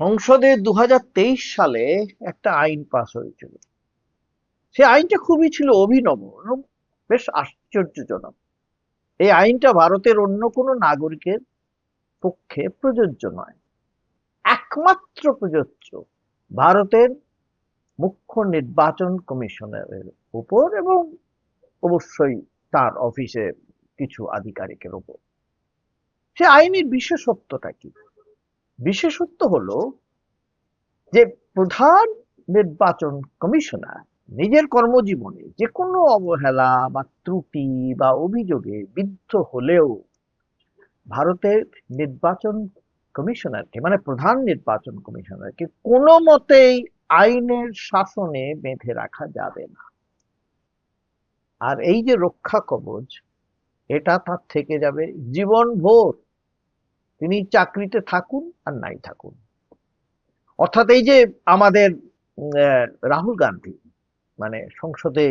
সংসদে দু হাজার তেইশ সালে একটা আইন পাস হয়েছিল। সে আইনটা খুবই ছিল অভিনব, এবং বেশ আশ্চর্যজনক। এই আইনটা ভারতের অন্য কোনো নাগরিকের পক্ষে প্রযোজ্য নয়। একমাত্র প্রযোজ্য ভারতের মুখ্য নির্বাচন কমিশনারের উপর, এবং অবশ্যই তার অফিসে কিছু আধিকারিকের উপর। সে আইনের বিশেষত্বটা কি? বিশেষত্ব হলো যে প্রধান নির্বাচন কমিশনার নিজের কর্মজীবনে যে কোনো অবহেলা বা ত্রুটি বা অভিযোগে বিদ্ধ হলেও ভারতের নির্বাচন কমিশনারকে মানে প্রধান নির্বাচন কমিশনারকে কোনো মতেই আইনের শাসনে বেঁধে রাখা যাবে না। আর এই যে রক্ষা কবচ, এটা তার থেকে যাবে জীবন ভোর তিনি চাকরিতে থাকুন আর নাই থাকুন। অর্থাৎ এই যে আমাদের রাহুল গান্ধী মানে সংসদে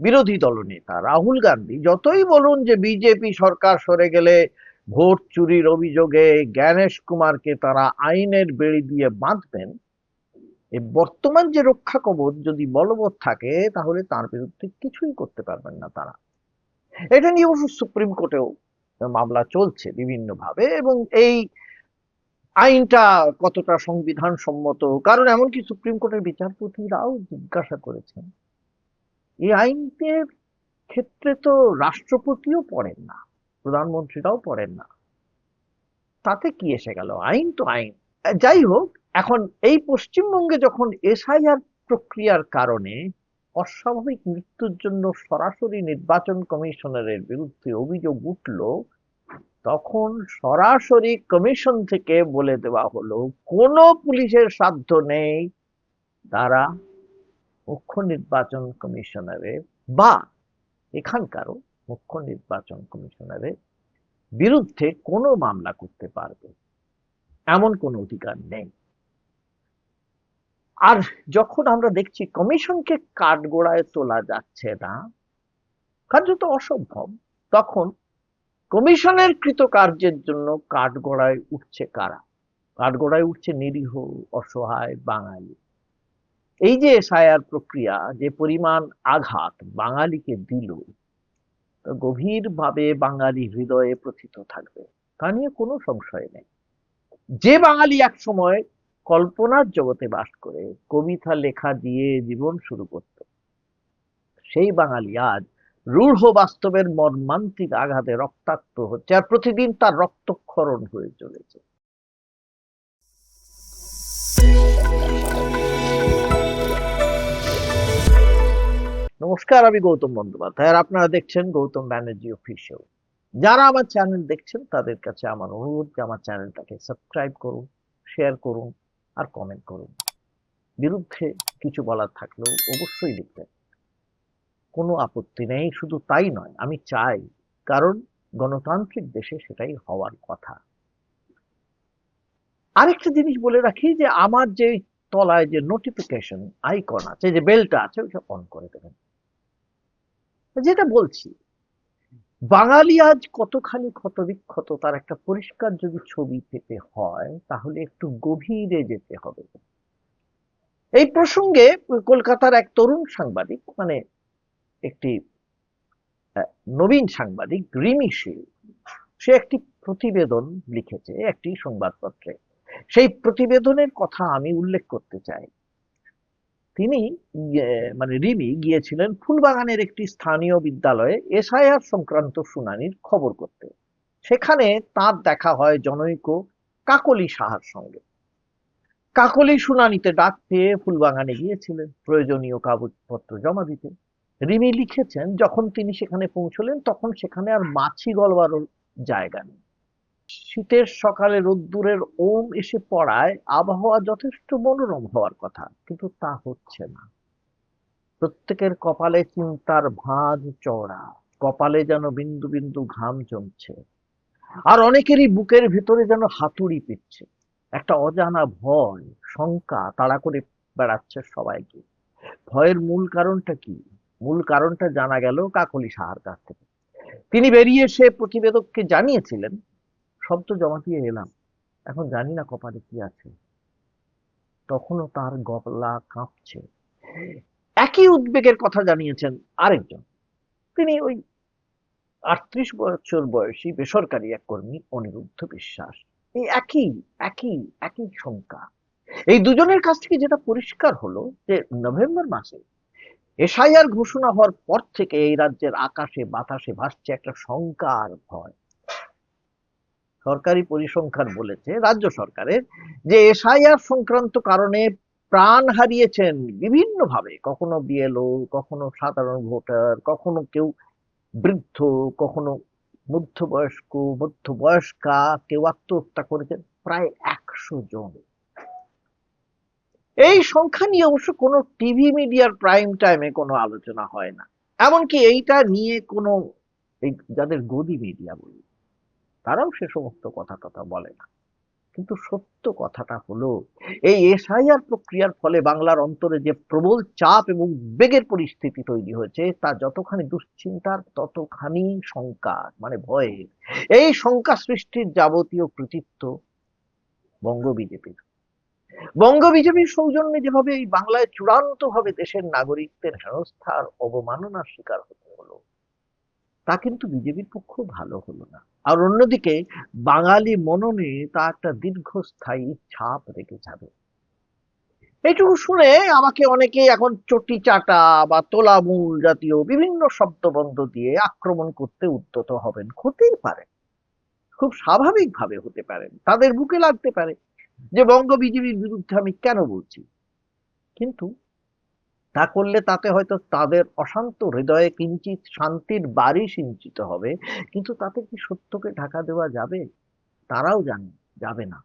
বিরোধী দলনেতা রাহুল গান্ধী, যতই বলুন যে বিজেপি সরকার সরে গেলে ভোট চুরির অভিযোগে জ্ঞানেশ কুমারকে তারা আইনের বেড়ি দিয়ে বাঁধবেন বর্তমান যে রক্ষা কবচ যদি বলবৎ থাকে, তাহলে তার বিরুদ্ধে কিছুই করতে পারবেন না তারা। এটা নিয়ে অবশ্য সুপ্রিম কোর্টেও মামলা চলছে বিভিন্নভাবে এবং এই আইনটা কতটা সংবিধান সম্মত কারণ এমনকি সুপ্রিম কোর্টের বিচারপতিরাও জিজ্ঞাসা করেছেন, এই আইনের ক্ষেত্রে তো রাষ্ট্রপতিও পড়েন না, প্রধানমন্ত্রীরাও পড়েন না। তাতে কি এসে গেল? আইন তো আইন। যাই হোক, এখন এই পশ্চিমবঙ্গে যখন এসআইআর প্রক্রিয়ার কারণে অস্বাভাবিক মৃত্যুর জন্য সরাসরি নির্বাচন কমিশনারের বিরুদ্ধে অভিযোগ উঠল, তখন সরাসরি কমিশন থেকে বলে দেওয়া হলো, কোনো পুলিশের সাধ্য নেই তারা মুখ্য নির্বাচন কমিশনারের বা এখানকারও মুখ্য নির্বাচন কমিশনারের বিরুদ্ধে কোনো মামলা করতে পারবে, এমন কোনো অধিকার নেই। আর যখন আমরা দেখছি কমিশনকে কাঠগোড়ায় তোলা যাচ্ছে না, কার্যত অসম্ভব। তখন কমিশনের কৃতকার্যের জন্য কাঠগোড়ায় উঠছে কারা? কাঠগোড়ায় উঠছে নিরীহ, অসহায় বাঙালি। এই যে এসআইআর প্রক্রিয়া, যে পরিমাণ আঘাত বাঙালিকে দিল গভীরভাবে বাঙালি হৃদয়ে প্রথিত থাকবে। তা নিয়ে কোনো সংশয় নেই। যে বাঙালি এক সময় কল্পনার জগতে বাস করে, কবিতা, লেখা দিয়ে জীবন শুরু করত। সেই বাঙালি আজ রূঢ় বাস্তবের মর্মান্তিক আঘাতে রক্তাক্ত হচ্ছে আর প্রতিদিন তার রক্তক্ষরণ হয়ে চলেছে। নমস্কার, আমি গৌতম বন্দ্যোপাধ্যায় আর আপনারা দেখছেন গৌতম ব্যানার্জি অফিসিয়াল। যারা আমার চ্যানেল দেখছেন তাদের কাছে আমার অনুরোধ যে আমার চ্যানেলটাকে সাবস্ক্রাইব করুন, শেয়ার করুন আর কমেন্ট করুন। বিরুদ্ধে কিছু বলার থাকলেও অবশ্যই লিখবেন। কোনো আপত্তি নেই, শুধু তাই নয়, আমি চাই, কারণ গণতান্ত্রিক দেশে সেটাই হওয়ার কথা। আরেকটা জিনিস বলে রাখি যে, আমার যে তলায় যে নোটিফিকেশন আইকন আছে, যে বেলটা আছে ওটা অন করে দেবেন। যেটা বলছি বাঙালি আজ কতখানি ক্ষতবিক্ষত, তার একটা পরিষ্কার যদি ছবি পেতে হয়, তাহলে একটু গভীরে যেতে হবে। এই প্রসঙ্গে কলকাতার এক তরুণ সাংবাদিক মানে একটি নবীন সাংবাদিক, রিমি শীল, সে একটি প্রতিবেদন লিখেছে, একটি সংবাদপত্রে। সেই প্রতিবেদনের কথা আমি উল্লেখ করতে চাই। তিনি মানে রিমি গিয়েছিলেন ফুলবাগানের একটি স্থানীয় বিদ্যালয়ে এসআইআর সংক্রান্ত শুনানির খবর করতে। সেখানে তার দেখা হয় জনৈক কাকলি সাহার সঙ্গে। কাকলি শুনানিতে ডাক পেয়ে ফুলবাগানে গিয়েছিলেন, প্রয়োজনীয় কাগজপত্র জমা দিতে। রিমি লিখেছেন, যখন তিনি সেখানে পৌঁছলেন, তখন সেখানে আর মাছি গলবার জায়গা নেই। শীতের সকালে রোদ্দুরের ওম এসে পড়ায় আবহাওয়া যথেষ্ট মনোরম হওয়ার কথা, কিন্তু তা হচ্ছে না। প্রত্যেকের কপালে চিন্তার ভাঁজ চওড়া, কপালে যেন বিন্দু বিন্দু ঘাম জমছে, আর অনেকেরই বুকের ভিতরে যেন হাতুড়ি পিচ্ছে একটা অজানা ভয়, শঙ্কা তাড়া করে বেড়াচ্ছে সবাইকে। ভয়ের মূল কারণটা কি? মূল কারণটা জানা গেল কাকলি সাহার কাছ থেকে। তিনি বেরিয়ে এসে প্রতিবেদককে জানিয়েছিলেন তো জমা দিয়ে এলাম। এখন জানি না কপালে কি আছে। তখনও তার গলা কাঁপছে। একই উদ্বেগের কথা জানিয়েছেন আরেকজন। তিনি ওই আটত্রিশ বছর বয়সী বেসরকারি এক কর্মী, অনিরুদ্ধ বিশ্বাস। এই একই একই একই শঙ্কা। এই দুজনের কাছ থেকে যেটা পরিষ্কার হলো যে নভেম্বর মাসে এসআইআর ঘোষণা হওয়ার পর থেকে এই রাজ্যের আকাশে, বাতাসে ভাসছে একটা শঙ্কা আর ভয়। সরকারি পরিসংখ্যান বলেছে, রাজ্য সরকারের, যে এসআইআর সংক্রান্ত কারণে প্রাণ হারিয়েছেন বিভিন্নভাবে। কখনো বিএলও, কখনো সাধারণ ভোটার, কখনো কেউ বৃদ্ধ, কখনো মধ্যবয়স্ক, মধ্যবয়স্কা, কেউ আত্মহত্যা করেছেন প্রায় একশো জন। এই সংখ্যা নিয়ে অবশ্য কোনো টিভি মিডিয়ার প্রাইম টাইমে কোনো আলোচনা হয় না। এমনকি এইটা নিয়ে কোনো যাদের গদি মিডিয়া বলি তারাও সে সমস্ত কথা কথা বলে না। কিন্তু সত্য কথাটা হলো, এই এসআইআর প্রক্রিয়ার ফলে বাংলার অন্তরে যে প্রবল চাপ এবং বেগের পরিস্থিতি তৈরি হয়েছে, তা যতখানি দুশ্চিন্তার, ততখানি শঙ্কা মানে ভয়ের। এই শঙ্কা সৃষ্টির যাবতীয় কৃতিত্ব বঙ্গ বিজেপির। বঙ্গ বিজেপির সৌজন্যে যেভাবে এই বাংলায় চূড়ান্ত ভাবে দেশের নাগরিকদের হেনস্থার, অবমাননার শিকার হতে হলো তা কিন্তু বিজেপির পক্ষ ভালো হলো না। আর অন্যদিকে, বাঙালি মননে তা একটা দীর্ঘস্থায়ী ছাপ রেখে যাবে। এইটুকু শুনে আমাকে অনেকে এখন চটি চাটা বা তোলামূল জাতীয় বিভিন্ন শব্দবন্ধ দিয়ে আক্রমণ করতে উদ্যত হবেন। হতেই পারে। খুব স্বাভাবিকভাবে হতে পারেন তাদের বুকে লাগতে পারে যে বঙ্গ বিজেপির বিরুদ্ধে আমি কেন বলছি? কিন্তু তা করলে তাতে হয়তো তাদের অশান্ত হৃদয়ে কিঞ্চিত শান্তির বাড়ি সিঞ্চিত হবে। কিন্তু তাতে কি সত্যকে ঢাকা দেওয়া যাবে? তারাও জানে, যাবে না।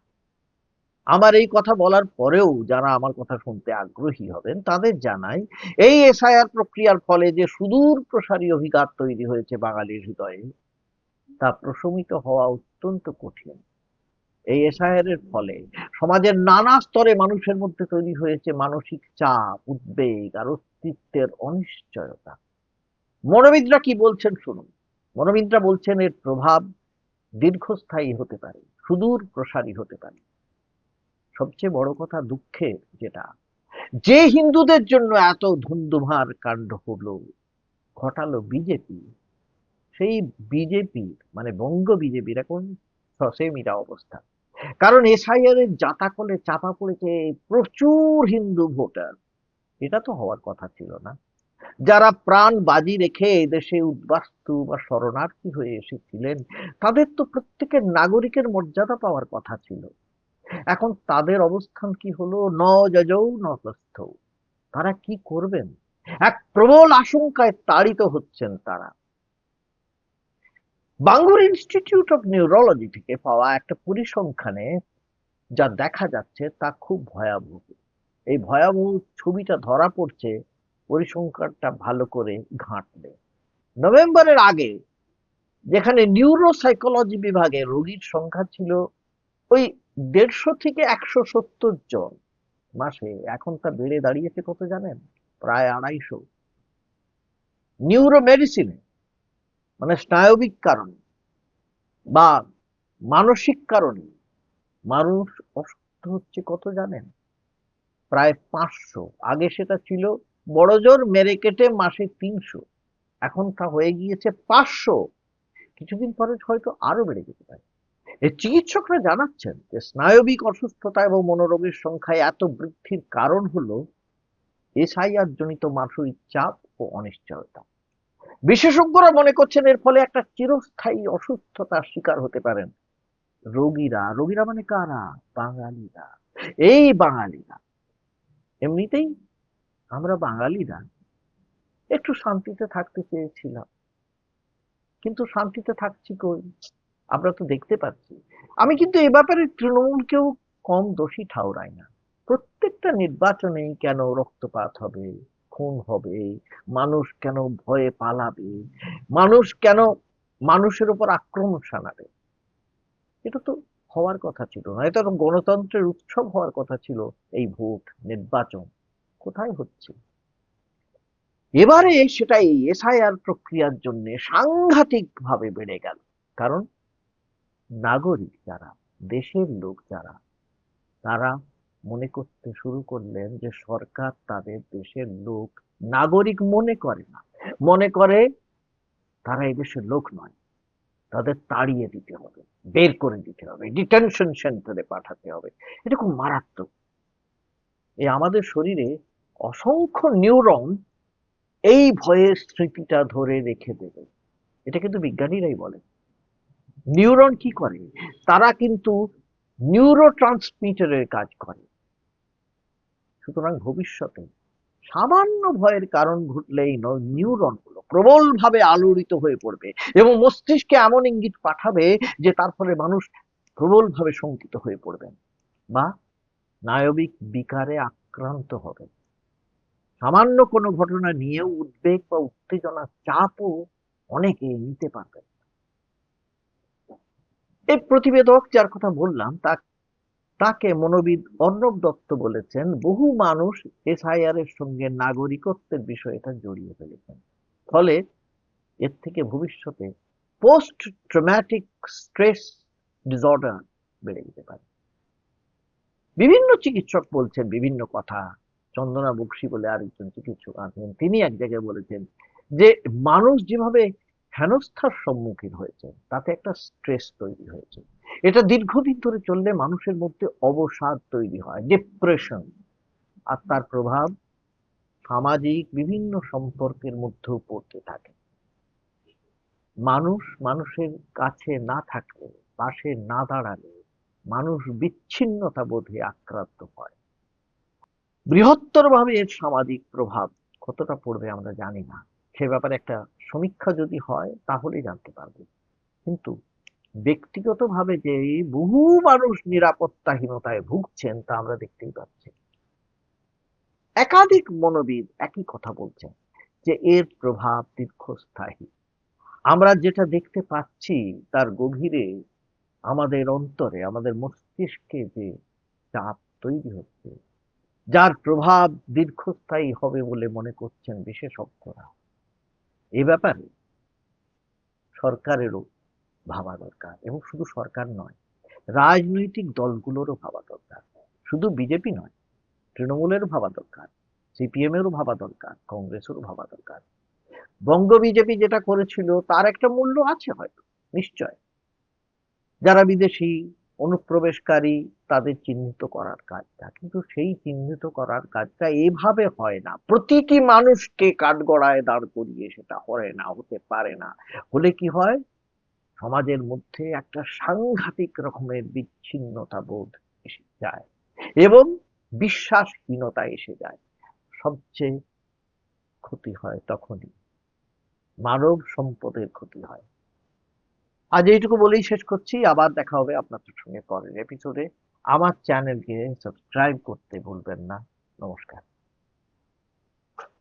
আমার এই কথা বলার পরেও যারা আমার কথা শুনতে আগ্রহী হবেন, তাদের জানাই, এই এসআইআর প্রক্রিয়ার ফলে যে সুদূর প্রসারী অভিঘাত তৈরি হয়েছে বাঙালির হৃদয়ে, তা প্রশমিত হওয়া অত্যন্ত কঠিন। এই এসআইআর ফলে সমাজের নানা স্তরে মানুষের মধ্যে তৈরি হয়েছে মানসিক চাপ, উদ্বেগ আর অস্তিত্বের অনিশ্চয়তা। মনোবিদরা কি বলছেন শুনুন। মনোবিদরা বলছেন এর প্রভাব দীর্ঘস্থায়ী হতে পারে, সুদূর প্রসারী হতে পারে। সবচেয়ে বড় কথা দুঃখের যেটা, যে হিন্দুদের জন্য এত ধুন্ধুমার কাণ্ড হলো, ঘটালো বিজেপি, সেই বিজেপির মানে বঙ্গ বিজেপির এখন সসেমিরা অবস্থা। কারণ এসআইআর এর জাতাকলে চাপা পড়েছে প্রচুর হিন্দু ভোটার। এটা তো হওয়ার কথা ছিল না। যারা প্রাণ বাজি রেখে এদেশে উদ্বাস্তু বা শরণার্থী হয়ে এসেছিলেন, তাদের তো প্রত্যেকের নাগরিকের মর্যাদা পাওয়ার কথা ছিল। এখন তাদের অবস্থান কি হলো? ন যজৌ, ন তস্থ। তারা কি করবেন? এক প্রবল আশঙ্কায় তাড়িত হচ্ছেন তারা। বাঙ্গুর ইনস্টিটিউট অফ নিউরোলজি থেকে পাওয়া একটা পরিসংখ্যানে যা দেখা যাচ্ছে তা খুব ভয়াবহ। এই ভয়াবহ ছবিটা ধরা পড়ছে পরিসংখ্যানটা ভালো করে ঘাঁটলে। নভেম্বরের আগে যেখানে নিউরোসাইকোলজি বিভাগে রোগীর সংখ্যা ছিল ওই দেড়শো থেকে একশো সত্তর জন মাসে। এখন তা বেড়ে দাঁড়িয়েছে কত জানেন? প্রায় আড়াইশো। নিউরো মেডিসিনে মানে স্নায়বিক কারণে বা মানসিক কারণে। মানুষ অসুস্থ হচ্ছে কত জানেন? প্রায় পাঁচশো। আগে সেটা ছিল বড় জোর মেরে কেটে মাসে তিনশো। এখন তা হয়ে গিয়েছে পাঁচশো। কিছুদিন পরে হয়তো আরও বেড়ে যেতে পারে। এই চিকিৎসকরা জানাচ্ছেন যে স্নায়বিক অসুস্থতা এবং মনোরোগের সংখ্যায় এত বৃদ্ধির কারণ হলো এসআইআর জনিত মানসিক চাপ ও অনিশ্চয়তা। বিশেষজ্ঞরা মনে করছেন এর ফলে একটা চিরস্থায়ী অসুস্থতার শিকার হতে পারেন। রোগীরা রোগীরা মানে কারা? বাঙালিরা। এই বাঙালিরা। এমনিতেই আমরা বাঙালিরা একটু শান্তিতে থাকতে চেয়েছিলাম। কিন্তু শান্তিতে থাকছি কই? আমরা তো দেখতে পাচ্ছি। আমি কিন্তু এ ব্যাপারে তৃণমূলকেও কম দোষী ঠাউরাই না। প্রত্যেকটা নির্বাচনেই কেন রক্তপাত হবে? খুন হবে? মানুষ কেন ভয়ে পালাবে? মানুষ কেন মানুষের উপর আক্রমণ শানাবে এটা তো হওয়ার কথা ছিল। না এটা তো গণতন্ত্রের উৎসব হওয়ার কথা ছিল এই ভোট নির্বাচন। কোথায় হচ্ছে? এবারে সেটা এই এসআইআর প্রক্রিয়ার জন্য সাংঘাতিক ভাবে বেড়ে গেল। কারণ নাগরিক যারা, দেশের লোক যারা, তারা মনে করতে শুরু করলেন যে সরকার তাদের দেশের লোক নাগরিক মনে করে না। মনে করে তারা এই দেশের লোক নয়। তাদের তাড়িয়ে দিতে হবে, বের করে দিতে হবে ডিটেনশন সেন্টারে পাঠাতে হবে। এটা খুব মারাত্মক। এই আমাদের শরীরে অসংখ্য নিউরন এই ভয়ের স্মৃতিটা ধরে রেখে দেবে। এটা কিন্তু বিজ্ঞানীরাই বলে নিউরন কি করে? তারা কিন্তু নিউরো ট্রান্সমিটারের কাজ করে। সুতরাং ভবিষ্যতে সামান্য ভয়ের কারণ ঘটলেই নিউরনগুলো প্রবলভাবে আলোড়িত হয়ে পড়বে এবং মস্তিষ্কে এমন ইঙ্গিত পাঠাবে যে তার ফলে মানুষ প্রবলভাবে শঙ্কিত হয়ে পড়বেন। বা নায়বিক বিকারে আক্রান্ত হবেন। সামান্য কোনো ঘটনা নিয়েও উদ্বেগ বা উত্তেজনা চাপও অনেকে নিতে পারবেন এই প্রতিবেদক যার কথা বললাম তা তাকে মনোবিদ অর্ণব দত্ত বলেছেন, বহু মানুষ এসআইআর এর সঙ্গে নাগরিকত্বের বিষয়টা জড়িয়ে ফেলেছেন। ফলে এর থেকে ভবিষ্যতে পোস্ট ট্রমাটিক স্ট্রেস ডিসঅর্ডার বেড়ে যেতে পারে। বিভিন্ন চিকিৎসক বলছেন, বিভিন্ন কথা, চন্দনা বক্সি বলে আরেকজন চিকিৎসক আছেন, তিনি এক জায়গায় বলেছেন যে মানুষ যেভাবে হেনস্থার সম্মুখীন হয়েছে তাতে একটা স্ট্রেস তৈরি হয়েছে। এটা দীর্ঘদিন ধরে চললে মানুষের মধ্যে অবসাদ তৈরি হয় ডিপ্রেশন আর তার প্রভাব সামাজিক বিভিন্ন সম্পর্কের মধ্যেও পড়তে থাকে। মানুষ মানুষের কাছে না থাকলে, পাশে না দাঁড়ালে মানুষ বিচ্ছিন্নতা বোধে আক্রান্ত হয়। বৃহত্তরভাবে এর সামাজিক প্রভাব কতটা পড়বে আমরা জানি না। সে ব্যাপারে একটা সমীক্ষা যদি হয় তাহলেই জানতে পারবে। কিন্তু ব্যক্তিগতভাবে যে বহু মানুষ নিরাপত্তাহীনতায় ভুগছেন তা আমরা দেখতেই পাচ্ছি। একাধিক মনোবিদ একই কথা বলছেন যে এর প্রভাব দীর্ঘস্থায়ী। আমরা যেটা দেখতে পাচ্ছি তার গভীরে আমাদের অন্তরে, আমাদের মস্তিষ্কে যে চাপ তৈরি হচ্ছে, যার প্রভাব দীর্ঘস্থায়ী হবে বলে মনে করছেন বিশেষজ্ঞরা। এ ব্যাপারে সরকারেরও ভাবা দরকার এবং শুধু সরকার নয়, রাজনৈতিক দলগুলোরও ভাবা দরকার। শুধু বিজেপি নয়, তৃণমূলেরও ভাবা দরকার সিপিএম এরও ভাবা দরকার, কংগ্রেসেরও ভাবা দরকার। বঙ্গ বিজেপি যেটা করেছিল, তার একটা মূল্য আছে হয়তো, নিশ্চয়। যারা বিদেশি, অনুপ্রবেশকারী, তাদের চিহ্নিত করার কাজটা, কিন্তু সেই চিহ্নিত করার কাজটা এভাবে হয় না। প্রতিটি মানুষকে কাঠগড়ায় দাঁড় করিয়ে সেটা হয় না, হতে পারে না। হলে কি হয়? সমাজের মধ্যে একটা সাংঘাতিক রকমের বিচ্ছিন্নতা বোধ এসে যায় এবং বিশ্বাসহীনতা এসে যায়। সবচেয়ে ক্ষতি হয় তখনই। মানব সম্পদের ক্ষতি হয়। আজ এইটুকু বলেই শেষ করছি। আবার দেখা হবে আপনাদের সঙ্গে পরের এপিসোডে আমার চ্যানেলকে সাবস্ক্রাইব করতে ভুলবেন না। নমস্কার।